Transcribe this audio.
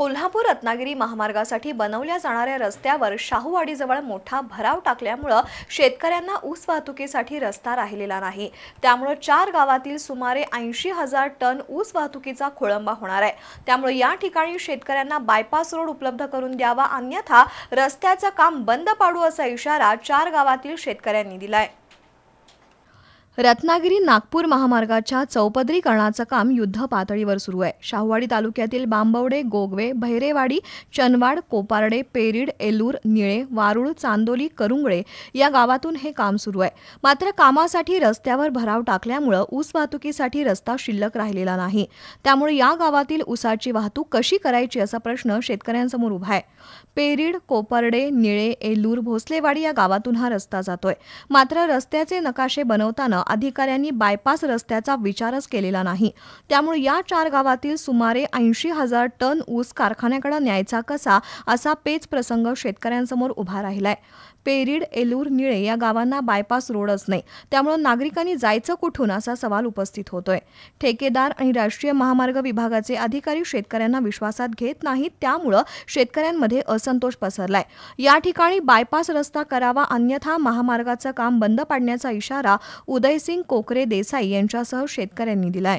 कोल्हापूर रत्नागिरी महामार्गासाठी बनवल्या जाणाऱ्या रस्त्यावर शाहूवाडीजवळ मोठा भराव टाकल्यामुळं शेतकऱ्यांना ऊस वाहतुकीसाठी रस्ता राहिलेला नाही. त्यामुळं चार गावातील सुमारे ऐंशी हजार टन ऊस वाहतुकीचा खोळंबा होणार आहे. त्यामुळे या ठिकाणी शेतकऱ्यांना बायपास रोड उपलब्ध करून द्यावा अन्यथा रस्त्याचं काम बंद पाडू असा इशारा चार गावातील शेतकऱ्यांनी दिलाय. रत्नागिरी नागपूर महामार्गाच्या चौपदरीकरणाचं काम युद्ध पातळीवर सुरू आहे. शाहूवाडी तालुक्यातील बांबवडे गोगवे भैरेवाडी चनवाड कोपारडे पेरीड एलूर निळे वारुळ चांदोली करुंगळे या गावातून हे काम सुरू आहे. मात्र कामासाठी रस्त्यावर भराव टाकल्यामुळं ऊस वाहतुकीसाठी रस्ता शिल्लक राहिलेला नाही. त्यामुळे या गावातील ऊसाची वाहतूक कशी करायची असा प्रश्न शेतकऱ्यांसमोर उभा आहे. पेरीड कोपर्डे निळे एलूर भोसलेवाडी या गावातून हा रस्ता जातोय. मात्र रस्त्याचे नकाशे बनवताना अधिकाऱ्यांनी बायपास रस्त्याचा विचारच केलेला नाही. त्यामुळे या चार गावातील सुमारे ऐंशी हजार टन ऊस कारखान्याकडे न्यायचा कसा असा पेच प्रसंग शेतकऱ्यांसमोर उभा राहिलाय. पेरीड एलूर निळे या गावांना बायपास रोडच नाही. त्यामुळे नागरिकांनी जायचं कुठून असा सवाल उपस्थित होतोय. ठेकेदार आणि राष्ट्रीय महामार्ग विभागाचे अधिकारी शेतकऱ्यांना विश्वासात घेत नाहीत त्यामुळं शेतकऱ्यांमध्ये असंतोष पसरलाय. या ठिकाणी बायपास रस्ता करावा अन्यथा महामार्गाचं काम बंद पाडण्याचा इशारा उदय उदयसिंग कोकरे देसाई यांच्यासह शेतकऱ्यांनी दिलाय.